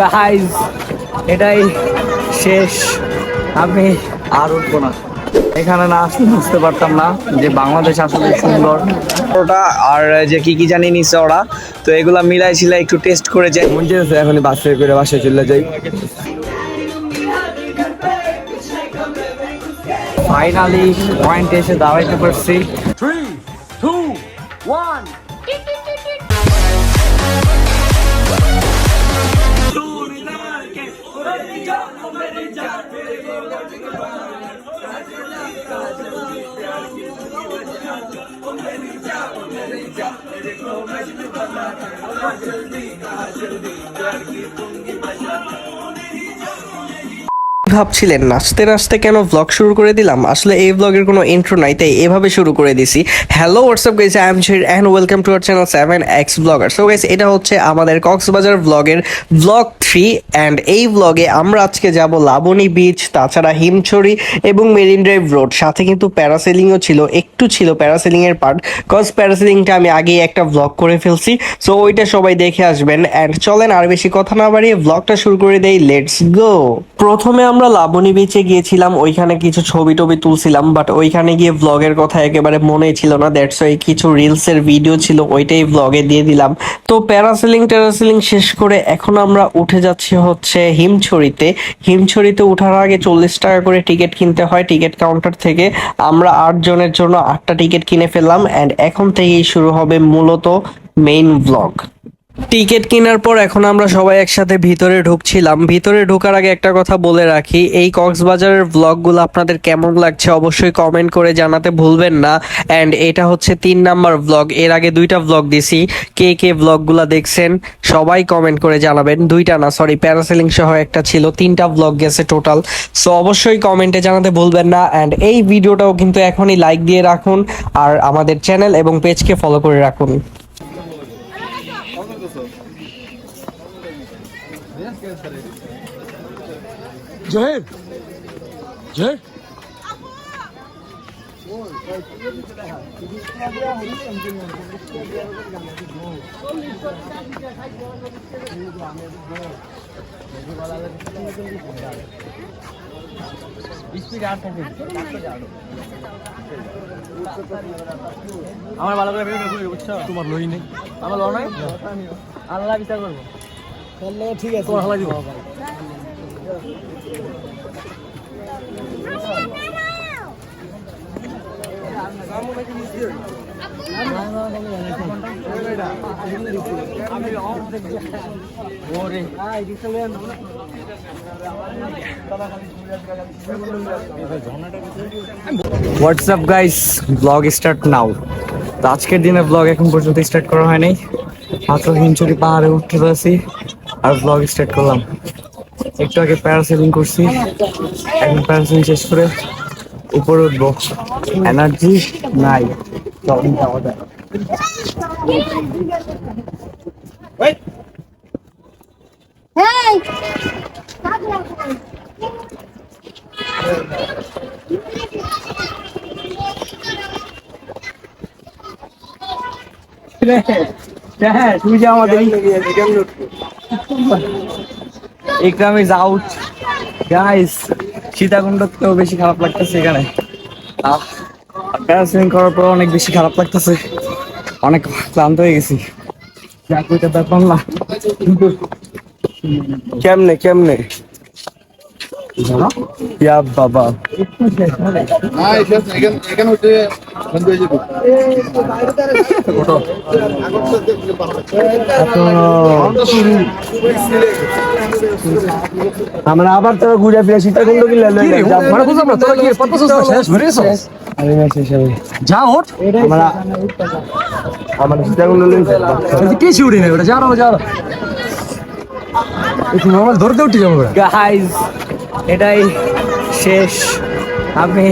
Guys এটাই শেষ। আমি আর উঠবো না। এখানে না আসলে বুঝতে পারতাম না যে বাংলাদেশ আসলে সুন্দর। ওটা আর যে কি কি জানি নিছে ওরা তো এগুলা মিলাই ছিলাই একটু টেস্ট করে যাই। মন চেয়েছে এখন বাসে করে বাসায় চলে যাই। ফাইনালি পয়েন্ট এসে দাঁড়াইতে পারছি। देखो मजनू बना करो जल्दी कहा जल्दी प्यार तुम ভাবছিলেন নাচতে নাচতে কেন ব্লগ শুরু করে দিলাম? আসলে এই ব্লগের কোনো ইন্ট্রো নাই, তাই এভাবে শুরু করে দিছি। Hello what's up guys I am Shir and welcome to our channel seven X blogger so guys এটা হচ্ছে আমাদের কক্সবাজার ব্লগের ব্লগ থ্রি অ্যান্ড এই ব্লগে আমরা আজকে যাব লাবণী বিচ তাছাড়া হিমছড়ি এবং মেরিন ড্রাইভ রোড সাথে কিন্তু প্যারাসেলিংও ছিল, একটু ছিল প্যারাসেলিং এর পার্ট কজ প্যারাসেলিংটা আমি আগেই একটা ব্লগ করে ফেলছি। সো ওইটা সবাই দেখে আসবেন অ্যান্ড চলেন আর বেশি কথা না বাড়িয়ে ব্লগটা শুরু করে দেই। লেটস গো প্রথমে আমরা লাবণী বিচে গিয়েছিলাম, ওইখানে কিছু ছবি টবি তুলছিলাম বাট ওইখানে গিয়ে ব্লগের কথা একেবারে মনে ছিল না দ্যাটস ওই কিছু রিলস এর ভিডিও ছিল, ওইটাই ব্লগে দিয়ে দিলাম। তো প্যারাসেলিং ট্যারাসেলিং শেষ করে এখন আমরা উঠে যাচ্ছি হচ্ছে হিমছড়িতে। হিমছড়িতে ওঠার আগে চল্লিশ টাকা করে টিকিট কিনতে হয় টিকিট কাউন্টার থেকে। আমরা আট জনের জন্য আটটা টিকিট কিনে ফেললাম অ্যান্ড এখন থেকেই শুরু হবে মূলত মেইন ব্লগ টিকিট কেনার পর এখন আমরা সবাই একসাথে ভিতরে ঢুকছিলাম। ভিতরে ঢোকার আগে একটা কথা বলে রাখি, এই কক্সবাজারের ব্লগগুলো আপনাদের কেমন লাগছে অবশ্যই কমেন্ট করে জানাতে ভুলবেন না। অ্যান্ড এটা হচ্ছে তিন নাম্বার ব্লগ এর আগে দুইটা ব্লগ দিছি। কে কে ব্লগগুলো দেখছেন, সবাই কমেন্ট করে জানাবেন। দুইটা না সরি প্যারাসেলিং সহ একটা ছিল, তিনটা ব্লগ গেছে টোটাল সো অবশ্যই কমেন্টে জানাতে ভুলবেন না। অ্যান্ড এই ভিডিওটাও কিন্তু এখনই লাইক দিয়ে রাখুন, আর আমাদের চ্যানেল এবং পেজকে ফলো করে রাখুন। জহের জহের। আমার ভালো করে বুঝছ? তোমার লই নেই। আমার লো নাই আল্লাহ বিচার করব। ঠিক আছে। তোমার হালাই দিব। What's up guys blog start now তো আজকের দিনে ব্লগ এখন পর্যন্ত স্টার্ট করা হয়নি। মাত্র হিমচুরি পাহাড়ে উঠতে পারছি। আর ব্লগ স্টার্ট করলাম। একটু আগে প্যারাসেলিং করছি। এখন প্যারাসেলিং শেষ করে উপরে উঠবো। এনার্জি নাই। তখন যায় হ্যাঁ তুমি যে আমাদের। Ekram is out guys Sitakunda তো বেশি খারাপ লাগতেছে এখানে। প্যারাসেলিং করার পর অনেক বেশি খারাপ লাগতেছে। অনেক ক্লান্ত হয়ে গেছি। যা কইতে ব্যাপার না। কেমনে কেমনে? ইয়া বাবা। আমরা আবার তোরা ঘুরে ফিরে সীতাকুণ্ড কিনলে মানে তোরা কি শেষ যা ওঠ। আমরা আমার সীতাকুণ্ড লইছে কি শিউরি ওটা যা যা নর্মাল ধরতে উঠে যাব ওরা গাইস এটাই শেষ। আমি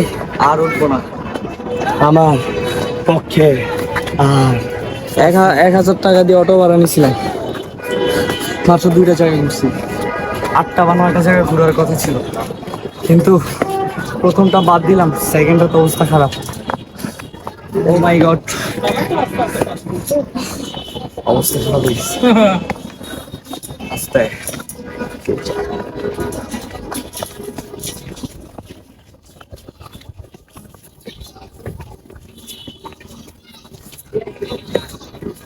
আর উঠবো না। আমার পক্ষে আর এক হাজার টাকা দিয়ে অটো ভাড়া নিয়েছিলাম। মাত্র দুইটা জায়গায় ঘুরছি। আটটা বা নয়টা জায়গায় ঘোরার কথা ছিল। কিন্তু প্রথমটা বাদ দিলাম সেকেন্ডটা তো অবস্থা খারাপ। ও মাই গড অবস্থা খারাপ হয়ে গেছে। আস্তে।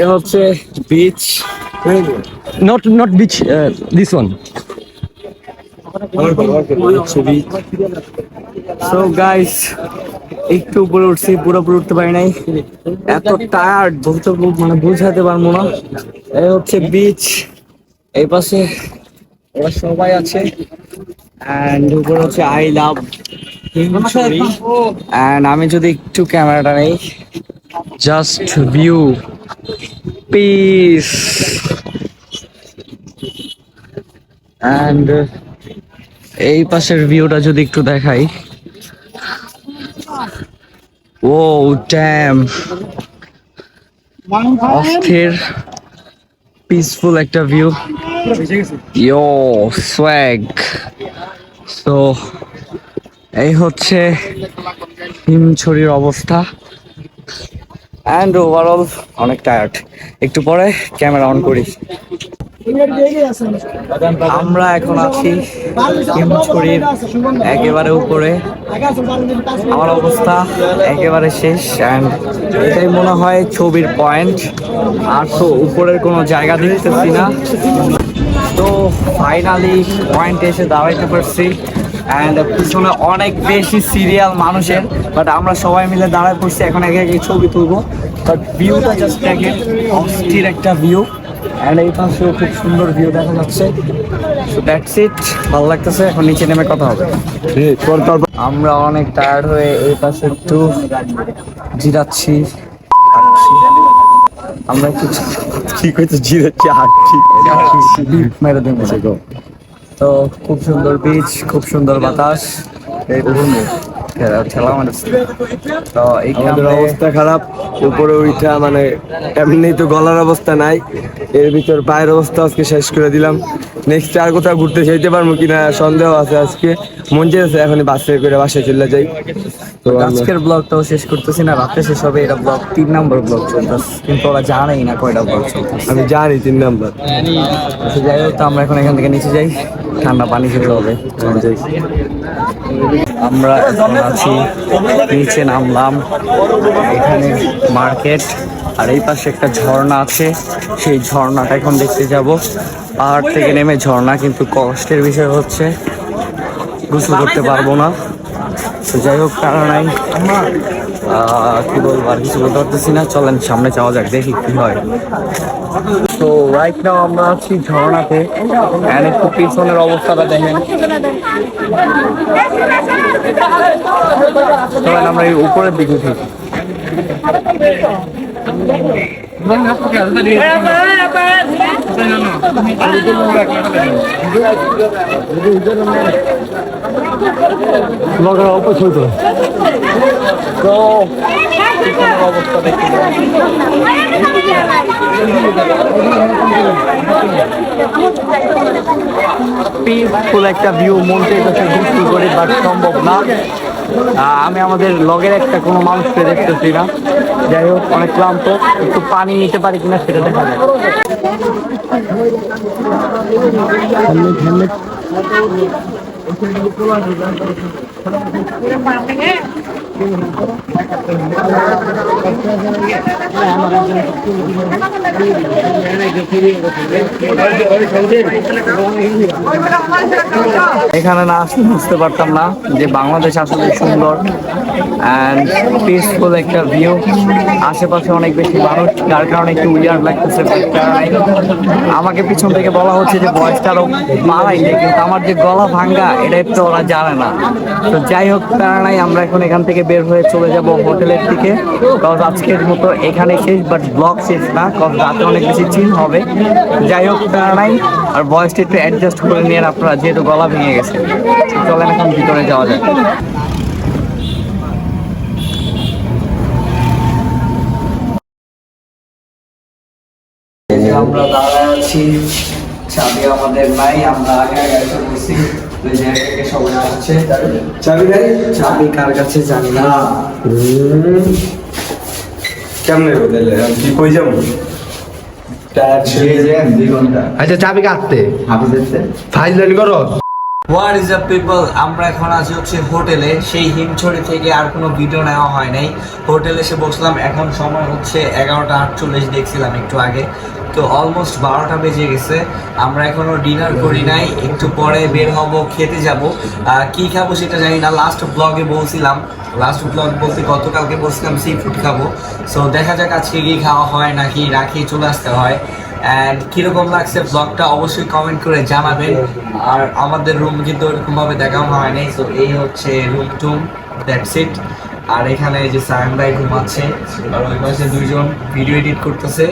এ হচ্ছে beach not beach. Uh, this one. So guys একটু উপরে উঠছি পুরোপুরি উঠতে পারি নাই। এত টায়ার্ড বলতে মানে বুঝাতে পারব না। এই হচ্ছে বিচ এই পাশে ওরা সবাই আছে। অ্যান্ড উপরে হচ্ছে আই লাভ অ্যান্ড আমি যদি একটু ক্যামেরাটা নেই। জাস্ট ভিউ পিস অ্যান্ড এই পাশের ভিউটা যদি একটু দেখাই। ও ড্যাম অস্থির পিসফুল একটা ভিউ ইয়ো সোয়াগ তো এই হচ্ছে হিমছড়ির অবস্থা। অ্যান্ড ওভারঅল অনেক টায়ার্ড একটু পরে ক্যামেরা অন করি। আমরা এখন আছি হিমছড়ির একেবারে উপরে। আমার অবস্থা একেবারে শেষ। অ্যান্ড এটাই মনে হয় ছবির পয়েন্ট আর তো উপরের কোনো জায়গা দেখতেছি না। তো ফাইনালি পয়েন্টে এসে দাঁড়াইতে পারছি। অ্যান্ড পিছনে অনেক বেশি সিরিয়াল মানুষের বাট আমরা সবাই মিলে দাঁড়ায় পড়ছি এখন একে একে ছবি তুলবো। বাট ভিউটা জাস্ট দেখেন অস্থির একটা ভিউ অ্যান্ড এই পাশেও খুব সুন্দর ভিউ দেখা যাচ্ছে। সো দ্যাটস ইট ভালো লাগতেছে এখন নিচে নেমে কথা হবে। আমরা অনেক টায়ার্ড হয়ে এই পাশে একটু জিরাচ্ছি আমরা একটু কি কইতে জিরেছে হাঁটছি। মেরে দিন তো খুব সুন্দর বীজ খুব সুন্দর বাতাস। এই ঠেলা মারছে তো আমাদের অবস্থা খারাপ উপরে উঠা মানে এমনি তো গলার অবস্থা নাই এর ভিতর পায়ের অবস্থা আজকে শেষ করে দিলাম। নেক্সট আর কোথাও ঘুরতে যেতে পারব কিনা সন্দেহ আছে আজকে। মন চেয়েছে এখন বাসে করে বাসায় চলে যাই। তো আজকের ব্লগটাও শেষ করতেছি না রাতে শেষ হবে এটা ব্লগ তিন নম্বর ব্লগ চলতেছে। কিন্তু ওরা জানেই না কয়টা ব্লগ চলতেছে। আমি জানি তিন নম্বর। যাই হোক তো আমরা এখন এখান থেকে নিচে যাই ঠান্ডা পানি খেতে হবে। আমরা আছি। নিচে নামলাম। এখানে মার্কেট। আর এই পাশে একটা ঝর্ণা আছে। সেই ঝর্ণাটা এখন দেখতে যাব। পাহাড় থেকে নেমে ঝর্ণা, কিন্তু কষ্টের বিষয় হচ্ছে, গোসল করতে পারব না। তো যাই হোক, তারা নাই। কি বলব, আর কিছু বলতে পারতেছি না। চলেন, সামনে যাওয়া যাক, দেখি কি হয়। তো রাইট নাও আমরা আছি ঝর্ণাতে। এন্ড একটু পিছনের অবস্থাটা দেখেন। আমরা এই উপরের দিকে উঠি। ব্লগের অপছন্দ তো পিছনের অবস্থা দেখতে পিসফুল একটা ভিউ মন কাছে ঘুরতে করে বাট সম্ভব না। আমি আমাদের লগের একটা কোনো মানুষকে দেখতেছি না। যাই হোক, অনেক ক্লান্ত, একটু পানি নিতে পারি কিনা সেটা দেখা যায় Yang paling luar 不买 এখানে না আসলে বুঝতে পারতাম না যে বাংলাদেশ আসলে সুন্দর অ্যান্ড পিসফুল একটা ভিউ আশেপাশে অনেক বেশি মানুষ, যার কারণে একটু উইয়ার লাগতেছে। নাই। আমাকে পিছন থেকে বলা হচ্ছে যে ভয়েসটা আরও বাড়াই কিন্তু আমার যে গলা ভাঙ্গা এটা তো ওরা জানে না। তো যাই হোক তারা নাই আমরা এখন এখান থেকে বের হয়ে চলে যাব হোটেলের দিকে। কজ আজকের মতো এখানে শেষ বাট ব্লগ শেষ না কজ রাতে অনেক বেশি চিল হবে। যাই হোক, তারা নাই, আর ভয়েসটা একটু অ্যাডজাস্ট করে নিয়ে আপনারা যেহেতু গলা ভেঙে গেছে, চলেন এখন ভিতরে যাওয়া যায় আমরা দাঁড়ায় আছি, চাবি আমাদের নাই, আমরা আগে আগে জায়গায় সবাই আসছে। চাবি নাই? চাবি কার কাছে জানি না। কেমনে হোটেলে কি কই যাব? আচ্ছা চাবি কাটতে। ফাইজলানি করো। হোয়াট ইজ আপ পিপল আমরা এখন আছি হচ্ছে হোটেলে। সেই হিমছড়ি থেকে আর কোনো ভিডিও নেওয়া হয় নাই। হোটেলে এসে বসলাম। এখন সময় হচ্ছে এগারোটা আটচল্লিশ দেখছিলাম একটু আগে। তো অলমোস্ট বারোটা বেজে গেছে। আমরা এখনও ডিনার করি নাই, একটু পরে বের হব, খেতে যাব। কি খাব সেটা জানি না লাস্ট ব্লগে বলছিলাম। লাস্ট ব্লগ বলতে গতকালকে বলছিলাম সি ফুড খাব। সো দেখা যাক আজকে কি খাওয়া হয় নাকি রাখি চলে আসতে হয়। অ্যান্ড কীরকম লাগছে ব্লগটা অবশ্যই কমেন্ট করে জানাবেন। আর আমাদের রুম কিন্তু ওরকম ভাবে দেখানো হয় নাই। তো এই হচ্ছে রুম টুম দ্যাটস ইট আর এখানে যে সায়ন ভাই ঘুমাচ্ছে, আর ওই পাশে দুইজন ভিডিও এডিট করতেছে।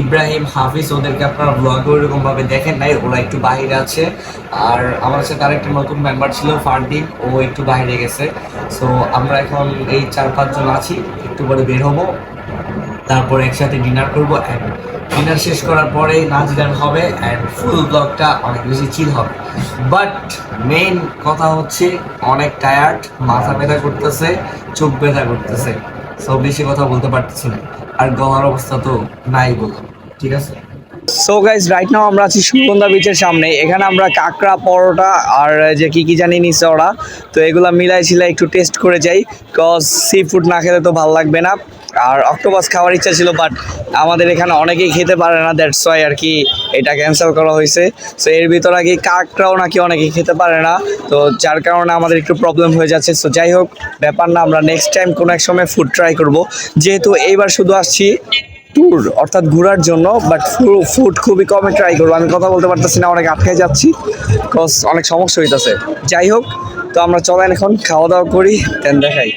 ইব্রাহিম, হাফিজ, ওদেরকে আপনারা ব্লগে ওইরকম ভাবে দেখেন নাই, ওরা একটু বাইরে আছে। আর আমার সাথে আরেকটা নতুন মেম্বার ছিল ফারদিন ও একটু বাইরে গেছে। সো আমরা এখন এই চার পাঁচজন আছি, একটু পরে বের হব। তারপর একসাথে ডিনার করব অ্যান্ড ডিনার শেষ করার পরে নাচ গান হবে অ্যান্ড ফুল ব্লগটা অনেক বেশি চিল হবে। বাট মেইন কথা হচ্ছে অনেক টায়ার্ড মাথা ব্যথা করতেছে, চোখ ব্যথা করতেছে। সব বেশি কথা বলতে পারতেছি না। আর গলার অবস্থা তো নাই বললাম ঠিক আছে? সো গাইজ রাইট নাও আমরা আছি সুগন্ধা বিচের সামনে। এখানে আমরা কাঁকড়া, পরোটা আর যে কি কি জানি নিছে ওরা। তো এগুলা মিলাই ছিলাই একটু টেস্ট করে যাই। কজ সি ফুড না খেলে তো ভালো লাগবে না। আর অক্টোপাস খাওয়ার ইচ্ছা ছিল বাট আমাদের এখানে অনেকেই খেতে পারে না দ্যাটস ওয়াই আর কি এটা ক্যান্সেল করা হয়েছে। সো এর ভিতর আগে কাঁকড়াও নাকি অনেকেই খেতে পারে না, তো যার কারণে আমাদের একটু প্রবলেম হয়ে যাচ্ছে। সো যাই হোক, ব্যাপার না, আমরা নেক্সট টাইম কোনো এক সময় ফুড ট্রাই করব। যেহেতু এইবার শুধু আসছি ট্যুর অর্থাৎ ঘোরার জন্য বাট ফুড খুবই কমে ট্রাই করব। আমি কথা বলতে পারতেছি না, অনেক আটকে যাচ্ছি কজ অনেক সমস্যা হইতেছে। যাই হোক, তো আমরা চলেন এখন খাওয়া দাওয়া করি দেন দেখাই।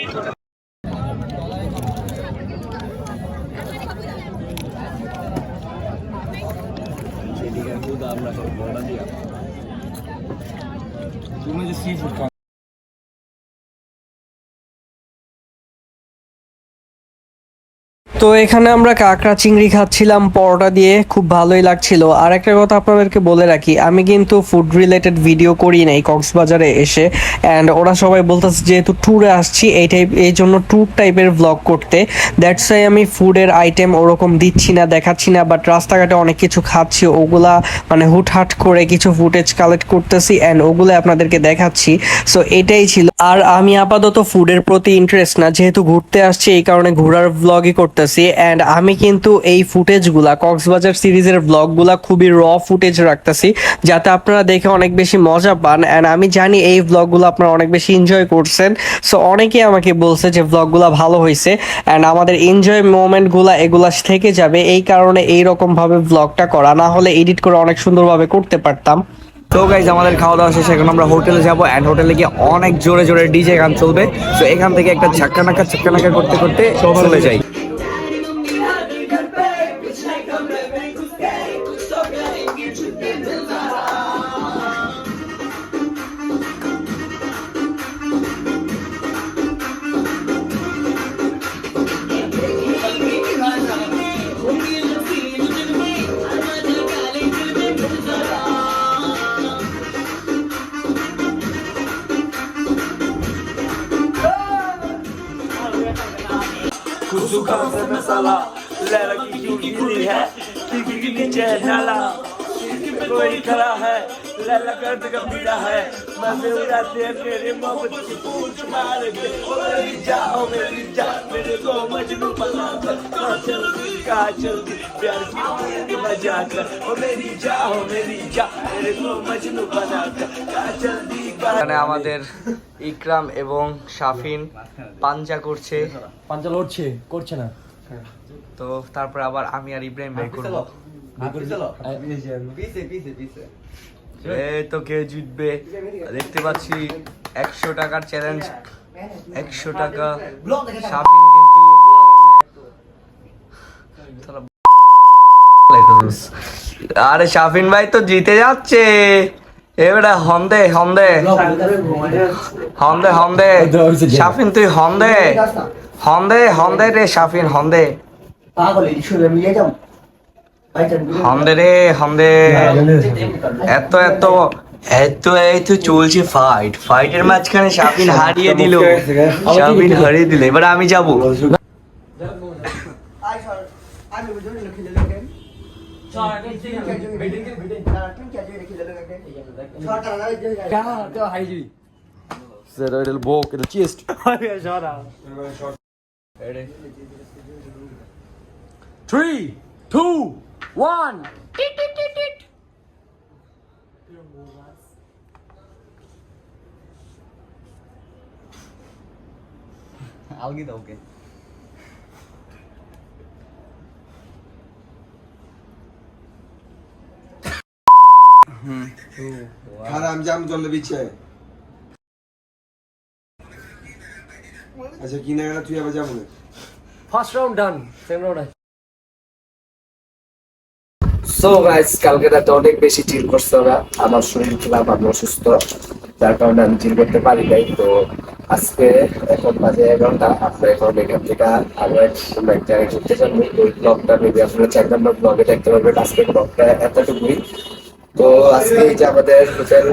তো এখানে আমরা কাঁকড়া চিংড়ি খাচ্ছিলাম, পরোটা দিয়ে। খুব ভালোই লাগছিল। আর একটা কথা আপনাদেরকে বলে রাখি, আমি কিন্তু ফুড রিলেটেড ভিডিও করি নাই কক্সবাজারে এসে। অ্যান্ড ওরা সবাই বলতেছে, যেহেতু ট্যুরে আসছি, এই টাইপ এই জন্য ট্যুর টাইপের ব্লগ করতে। দ্যাটস ওয়াই আমি ফুডের আইটেম ওরকম দিচ্ছি না, দেখাচ্ছি না বাট রাস্তাঘাটে অনেক কিছু খাচ্ছি। ওগুলা মানে হুটহাট করে কিছু ফুটেজ কালেক্ট করতেছি অ্যান্ড ওগুলো আপনাদেরকে দেখাচ্ছি। সো এটাই ছিল। আর আমি আপাতত ফুডের প্রতি ইন্টারেস্ট না, যেহেতু ঘুরতে আসছি, এই কারণে ঘোরার ব্লগই করতেছি। অ্যান্ড আমি কিন্তু এই ফুটেজগুলা কক্সবাজার সিরিজের ব্লগগুলা খুবই র ফুটেজ রাখতেছি যাতে আপনারা দেখে অনেক বেশি মজা পান অ্যান্ড আমি জানি এই ব্লগগুলো আপনারা অনেক বেশি এনজয় করছেন সো অনেকেই আমাকে বলছে যে ব্লগগুলো ভালো হয়েছে অ্যান্ড আমাদের এনজয় মোমেন্টগুলো এগুলা থেকে যাবে এই কারণে এই রকম ভাবে ব্লগটা করা না হলে এডিট করে অনেক সুন্দরভাবে করতে পারতাম। তো গাইজ আমাদের খাওয়া দাওয়া শেষে এখন আমরা হোটেলে যাব অ্যান্ড হোটেলে গিয়ে অনেক জোরে জোরে ডিজে গান চলবে তো এখান থেকে একটা ঝাক্কা নাকা ঝাক্কা নাকা করতে করতে চলে যাই। मजे उड़ाते हैं मेरे मोहब्बत की पूछ मार के ओ मेरी जाओ मेरी जा मेरे को मजनू बना कर कहाँ चल दी कहाँ चल दी प्यार की पूरी मजा कर ओ मेरी जाओ मेरी जा मेरे को मजनू बना कर कहाँ चल दी कहाँ এখানে আমাদের ইকরাম এবং শাফিন পাঞ্জা করছে পাঞ্জা লড়ছে করছে না তো তারপর আবার আমি আর ইব্রাহিম বের করবো এই তো কে জিতবে? দেখতে পাচ্ছি একশো টাকার চ্যালেঞ্জ একশো টাকা আরে শাফিন ভাই তো জিতে যাচ্ছে। এবারে হন্দে হন্দে হন্দে হন্দে শাফিন, তুই হন্দে হন্দে হন্দে রে, শাফিন হন্দে হন্দে রে হন্দে এত এত এত এত চলছে ফাইট ফাইটের মাঝখানে শাফিন হারিয়ে দিল। শাফিন হারিয়ে দিল। এবার আমি যাব। Zero, it'll One. Tit, জাম জলে বিছে আচ্ছা কিনা গেলে তুই আবার যাব first round done second round আছে সো গাইস কালকে রাতে অনেক বেশি চিল করছে ওরা। আমার শরীর খারাপ আমি অসুস্থ যার কারণে আমি চিল করতে পারি নাই। তো আজকে এখন বাজে এগারোটা। আমরা এখন এখান থেকে আরও এক জায়গায় ঘুরতে যাব। ওই ব্লগটা মেবি আপনারা চার নম্বর ব্লগে দেখতে পারবেন আজকের ব্লগটা এতটুকুই। তো আজকে এই যে আমাদের হোটেল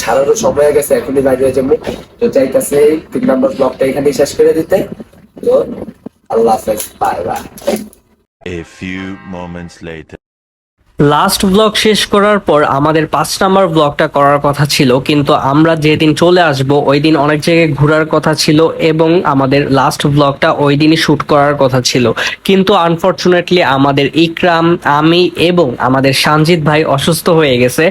ছাড়ানোর সময় হয়ে গেছে, এখনই বাইরে হয়ে যাব। তো চাইতেছে তিন নম্বর ব্লগটা এখানেই শেষ করে দিতে। তো আল্লাহ হাফেজ bye bye A few moments later. Last blog শেষ করার পর আমাদের পাঁচ নাম্বার ব্লগটা করার কথা ছিল, কিন্তু আমরা যেদিন চলে আসব ওই দিন অনেক জায়গায় ঘোরার কথা ছিল এবং আমাদের লাস্ট ব্লগটা ওই দিনই শুট করার কথা ছিল। কিন্তু আনফর্চুনেটলি আমাদের ইকরাম, আমি এবং আমাদের সানজিৎ ভাই অসুস্থ হয়ে গেছে।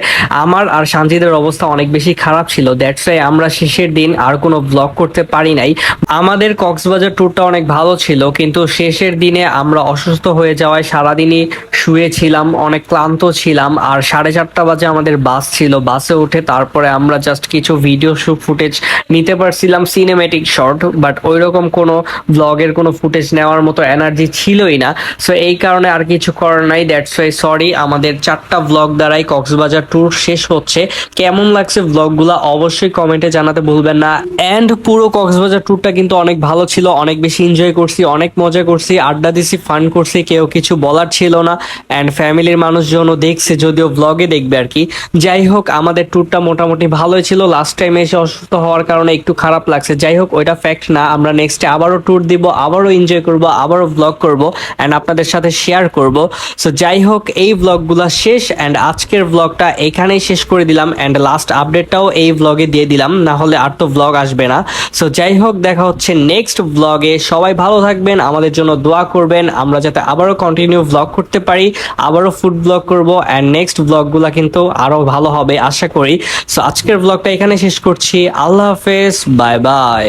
আমার আর সানজিদের অবস্থা অনেক বেশি খারাপ ছিল। দ্যাটস ওয়াই আমরা শেষের দিন আর কোনো ব্লগ করতে পারি নাই। আমাদের কক্সবাজার ট্যুরটা অনেক ভালো ছিল, কিন্তু শেষের দিনে আমরা অসুস্থ হয়ে যাওয়ায় সারাদিনই শুয়েছিলাম, অনেক ক্লান্ত ছিলাম আর সাড়ে চারটা বাজে আমাদের বাস ছিল। বাসে উঠে তারপরে আমরা জাস্ট কিছু ভিডিও শুট ফুটেজ নিতে পারছিলাম সিনেমেটিক শর্ট বাট ওই রকম কোনো ব্লগের কোনো ফুটেজ নেওয়ার মতো এনার্জি ছিলই না। সো এই কারণে আর কিছু করার নাই দ্যাটস ওয়াই সরি আমাদের চারটা ব্লগ দ্বারাই কক্সবাজার ট্যুর শেষ হচ্ছে। কেমন লাগছে ব্লগগুলো অবশ্যই কমেন্টে জানাতে ভুলবেন না। অ্যান্ড পুরো কক্সবাজার ট্যুরটা কিন্তু অনেক ভালো ছিল, অনেক বেশি এনজয় করছি, অনেক মজা করছি, আড্ডা দিছি ফান করছি, কেউ কিছু বলার ছিল না। অ্যান্ড ফ্যামিলির মানুষজনও দেখছে, যদিও ব্লগে দেখবে আর কি। যাই হোক, আমাদের ট্যুরটা মোটামুটি ভালোই ছিল। লাস্ট টাইম এসে অসুস্থ হওয়ার কারণে একটু খারাপ লাগছে। যাই হোক, ওইটা ফ্যাক্ট না। আমরা নেক্সটে আবারও ট্যুর দিব, আবারও এনজয় করব, আবারও ব্লগ করব অ্যান্ড আপনাদের সাথে শেয়ার করব। সো যাই হোক, এই ব্লগগুলো শেষ অ্যান্ড আজকের ব্লগটা এখানেই শেষ করে দিলাম অ্যান্ড লাস্ট আপডেটটাও এই ব্লগে দিয়ে দিলাম। না হলে আর তো ব্লগ আসবে না। সো যাই হোক, দেখা হচ্ছে নেক্সট ব্লগে সবাই ভালো থাকবেন, আমাদের জন্য দোয়া করবেন। আমরা যাতে আবারও কন্টিনিউ ব্লগ করতে পারি, আবারও ফুড ব্লগ করব অ্যান্ড নেক্সট ব্লগগুলো কিন্তু আরও ভালো হবে, আশা করি। সো আজকের ব্লগটা এখানে শেষ করছি। আল্লাহ হাফেজ বাই বাই